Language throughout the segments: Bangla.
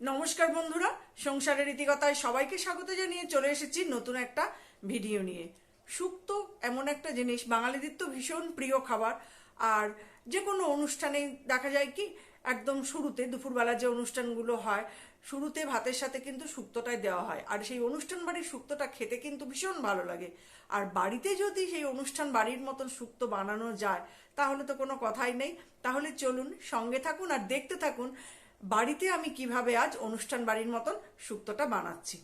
নমস্কার বন্ধুরা, সংসারের রীতিকথায় সবাইকে স্বাগত জানিয়ে চলে এসেছি নতুন একটা ভিডিও নিয়ে। শুক্তো এমন একটা জিনিস, বাঙালিদের তো ভীষণ প্রিয় খাবার। আর যে কোনো অনুষ্ঠানে দেখা যায় কি, একদম শুরুতে, দুপুরবেলা যে অনুষ্ঠানগুলো হয়, শুরুতে ভাতের সাথে কিন্তু শুক্তোটাই দেওয়া হয়। আর সেই অনুষ্ঠান বাড়ির শুক্তোটা খেতে কিন্তু ভীষণ ভালো লাগে। আর বাড়িতে যদি সেই অনুষ্ঠান বাড়ির মতন শুক্তো বানানো যায়, তাহলে তো কোনো কথাই নেই। তাহলে চলুন সঙ্গে থাকুন আর দেখতে থাকুন বাড়িতে আমি কীভাবে আজ অনুষ্ঠান বাড়ির মতন শুক্তোটা বানাচ্ছি।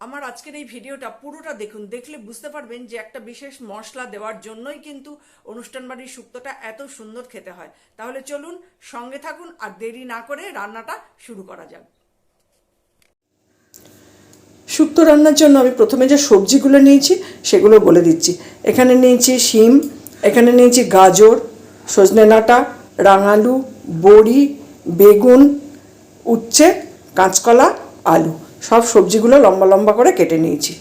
আমার আজকের এই ভিডিওটা পুরোটা দেখুন, দেখলে বুঝতে পারবেন যে একটা বিশেষ মশলা দেওয়ার জন্যই কিন্তু অনুষ্ঠান বাড়ির শুক্তোটা এত সুন্দর খেতে হয়। তাহলে চলুন সঙ্গে থাকুন আর দেরি না করে রান্নাটা শুরু করা যাক। শুক্তো রান্নার জন্য আমি প্রথমে যে সবজিগুলো নিয়েছি সেগুলো বলে দিচ্ছি। এখানে নিয়েছি শিম, এখানে নিয়েছি গাজর, সজনে ডাঁটা রাঙালু, বড়ি, বেগুন, উচ্ছে, কাঁচকলা, আলু। সব সবজিগুলো লম্বা লম্বা করে কেটে নিয়েছি।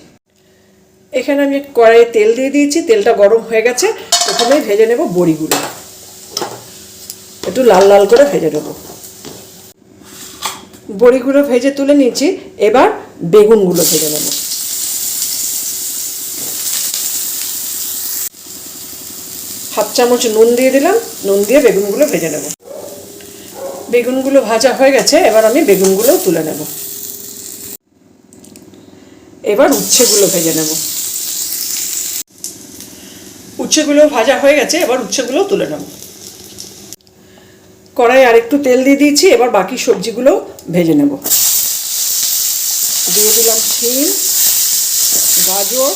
এখানে আমি কড়াইয়ে তেল দিয়ে দিয়েছি। তেলটা গরম হয়ে গেছে। প্রথমেই ভেজে নেব বড়িগুলো। একটু লাল লাল করে ভেজে নেব। বড়িগুলো ভেজে তুলে নিয়েছি। এবার বেগুনগুলো ভেজে নেব। চামচ নুন দিয়ে দিলাম। নুন দিয়ে বেগুনগুলো ভেজে নেব। বেগুনগুলো ভাজা হয়ে গেছে, এবার আমি বেগুনগুলো তুলে নেব। এবার উচ্ছেগুলো ভেজে নেব। উচ্ছেগুলো ভাজা হয়ে গেছে, এবার উচ্ছেগুলো তুলে নেব। কড়াই আরেকটু তেল দিয়ে দিয়েছি, এবার বাকি সবজিগুলো ভেজে নেব। দিয়ে দিলাম শিম, গাজর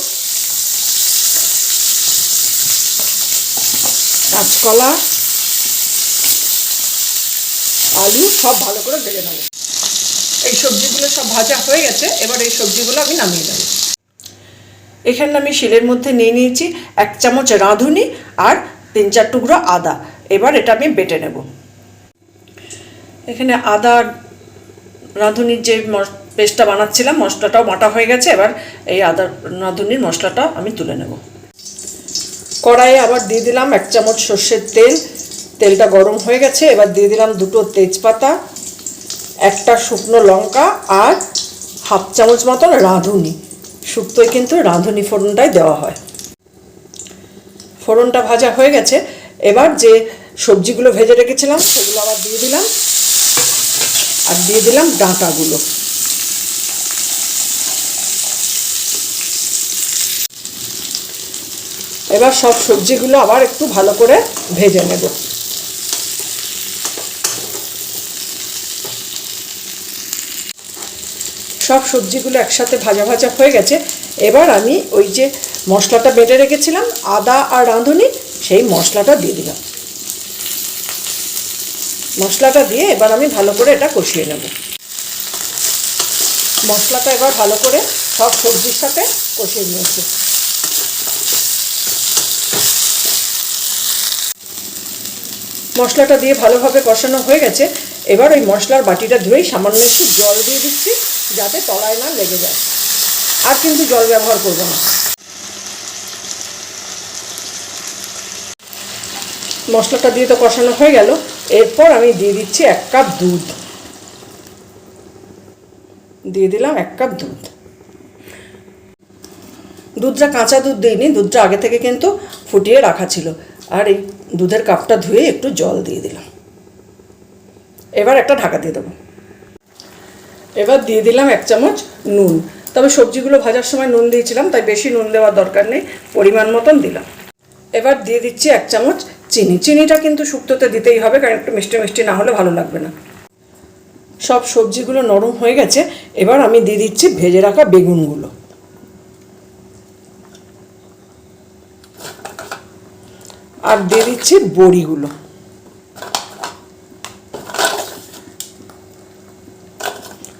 কাঁচকলা, আলু সব ভালো করে ভেজে নেব। এই সবজিগুলো সব ভাজা হয়ে গেছে, এবার এই সবজিগুলো আমি নামিয়ে নেব। এখানে আমি শিলের মধ্যে নিয়ে নিয়েছি এক চামচ রাঁধুনি আর তিন চার টুকরো আদা। এবার এটা আমি বেটে নেব। এখানে আদা রাঁধুনির যে পেস্টটা বানাচ্ছিলাম, মশলাটাও বাটা হয়ে গেছে, এবার এই আদা রাঁধুনির মশলাটা আমি তুলে নেব। কড়াইয়ে আবার দিয়ে দিলাম এক চামচ সর্ষের তেল। তেলটা গরম হয়ে গেছে, এবার দিয়ে দিলাম দুটো তেজপাতা, একটা শুকনো লঙ্কা আর হাফ চামচ মতন রাঁধুনি। শুক্তোয় কিন্তু রাঁধুনি ফোড়নটাই দেওয়া হয়। ফোড়নটা ভাজা হয়ে গেছে। এবার যে সবজিগুলো ভেজে রেখেছিলাম, সেগুলো আবার দিয়ে দিলাম। আর দিয়ে দিলাম ডাঁটাগুলো। এবার সব সবজিগুলো আবার একটু ভালো করে ভেজে নেব। সব সবজিগুলো একসাথে ভাজা ভাজা হয়ে গেছে। এবার আমি ওই যে মশলাটা বেটে রেখেছিলাম, আদা আর রাঁধুনি, সেই মশলাটা দিয়ে দিলাম। মশলাটা দিয়ে এবার আমি ভালো করে এটা কষিয়ে নেব। মশলাটা এবার ভালো করে সব সবজির সাথে কষিয়ে নিয়েছি। মশলাটা দিয়ে ভালোভাবে কষানো হয়ে গেছে। এবার ওই মশলার বাটিটা ধুয়েই সামান্য একটু জল দিয়ে দিচ্ছি, যাতে তলায় না লেগে যায়। আর কিন্তু জল ব্যবহার করব না। মশলাটা দিয়ে তো কষানো হয়ে গেল। এরপর আমি দিয়ে দিচ্ছি এক কাপ দুধ। দিয়ে দিলাম এক কাপ দুধ। দুধটা কাঁচা দুধ দিইনি, দুধটা আগে থেকে কিন্তু ফুটিয়ে রাখা ছিল। আর এই দুধের কাপটা ধুয়ে একটু জল দিয়ে দিলাম। এবার একটা ঢাকা দিয়ে দেবো। এবার দিয়ে দিলাম এক চামচ নুন। তবে সবজিগুলো ভাজার সময় নুন দিয়েছিলাম, তাই বেশি নুন দেওয়ার দরকার নেই, পরিমাণ মতন দিলাম। এবার দিয়ে দিচ্ছি এক চামচ চিনি। চিনিটা কিন্তু শুক্তোতে দিতেই হবে, কারণ একটু মিষ্টি মিষ্টি না হলে ভালো লাগবে না। সব সবজিগুলো নরম হয়ে গেছে, এবার আমি দিয়ে দিচ্ছি ভেজে রাখা বেগুনগুলো। আর দিয়ে দিচ্ছি বড়িগুলো।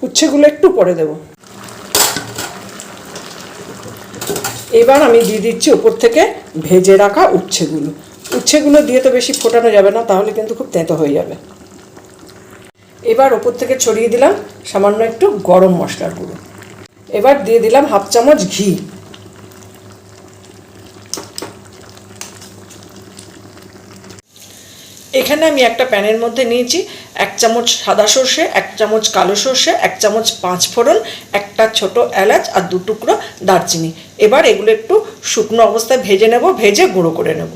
উচ্ছেগুলো একটু পরে দেব। এবার আমি দিয়ে দিচ্ছি উপর থেকে ভেজে রাখা উচ্ছেগুলো। উচ্ছেগুলো দিয়ে তো বেশি ফোটানো যাবে না, তাহলে কিন্তু খুব তেঁতো হয়ে যাবে। এবার ওপর থেকে ছড়িয়ে দিলাম সামান্য একটু গরম মশলার গুঁড়ো। এবার দিয়ে দিলাম হাফ চামচ ঘি। এখানে আমি একটা প্যানের মধ্যে নিয়েছি, এক চামচ সাদা সর্ষে, এক চামচ কালো সর্ষে, এক চামচ পাঁচ ফোড়ন, একটা ছোট এলাচ আর দু টুকরো দারচিনি। এবার এগুলো একটু শুকনো অবস্থায় ভেজে নেব, ভেজে গুঁড়ো করে নেব।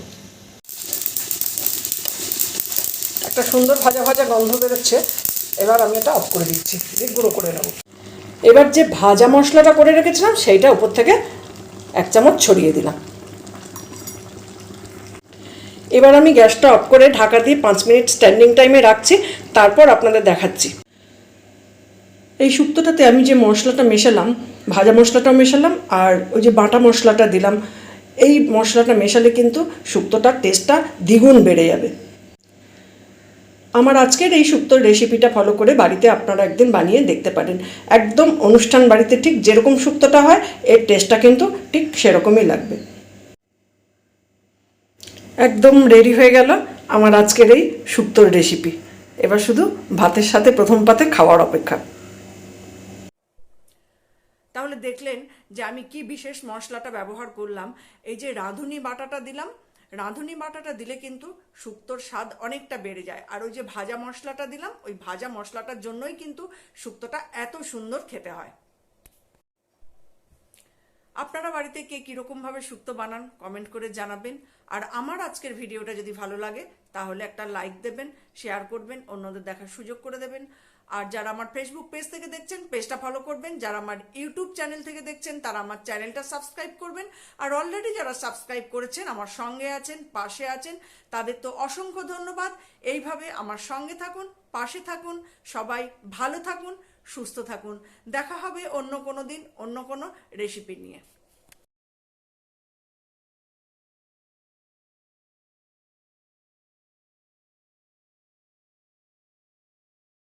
একটা সুন্দর ভাজা ভাজা গন্ধ বেরোচ্ছে, এবার আমি এটা অফ করে দিচ্ছি, দিয়ে গুঁড়ো করে নেব। এবার যে ভাজা মশলাটা করে রেখেছিলাম, সেইটা উপর থেকে এক চামচ ছড়িয়ে দিলাম। এবার আমি গ্যাসটা অফ করে ঢাকা দিয়ে পাঁচ মিনিট স্ট্যান্ডিং টাইমে রাখছি, তারপর আপনাদের দেখাচ্ছি। এই শুক্তোটাতে আমি যে মশলাটা মেশালাম, ভাজা মশলাটাও মেশালাম আর ওই যে বাটা মশলাটা দিলাম, এই মশলাটা মেশালে কিন্তু শুক্তোটার টেস্টটা দ্বিগুণ বেড়ে যাবে। আমার আজকের এই শুক্তোর রেসিপিটা ফলো করে বাড়িতে আপনারা একদিন বানিয়ে দেখতে পারেন। একদম অনুষ্ঠান বাড়িতে ঠিক যেরকম শুক্তোটা হয়, এর টেস্টটা কিন্তু ঠিক সেরকমই লাগবে। একদম রেডি হয়ে গেল আমার আজকের এই শুক্তোর রেসিপি এবার শুধু ভাতের সাথে প্রথম পাতে খাওয়ার অপেক্ষা। তাহলে দেখলেন যে আমি কি বিশেষ মশলাটা ব্যবহার করলাম। এই যে রাঁধুনি বাটাটা দিলাম, রাঁধুনি বাটাটা দিলে কিন্তু শুক্তোর স্বাদ অনেকটা বেড়ে যায়। আর ওই যে ভাজা মশলাটা দিলাম, ওই ভাজা মশলাটার জন্যই কিন্তু শুক্তোটা এত সুন্দর খেতে হয়। আপনারা বাড়িতে কে কীরকমভাবে শুক্তো বানান কমেন্ট করে জানাবেন। আর আমার আজকের ভিডিওটা যদি ভালো লাগে, তাহলে একটা লাইক দেবেন শেয়ার করবেন, অন্যদের দেখার সুযোগ করে দেবেন। আর যারা আমার ফেসবুক পেজ থেকে দেখছেন পেজটা ফলো করবেন। যারা আমার ইউটিউব চ্যানেল থেকে দেখছেন, তারা আমার চ্যানেলটা সাবস্ক্রাইব করবেন। আর অলরেডি যারা সাবস্ক্রাইব করেছেন, আমার সঙ্গে আছেন, পাশে আছেন, তাদের তো অসংখ্য ধন্যবাদ। এইভাবে আমার সঙ্গে থাকুন, পাশে থাকুন, সবাই ভালো থাকুন। সুস্থ থাকুন। দেখা হবে অন্য কোনো দিন অন্য কোনো রেসিপি নিয়ে।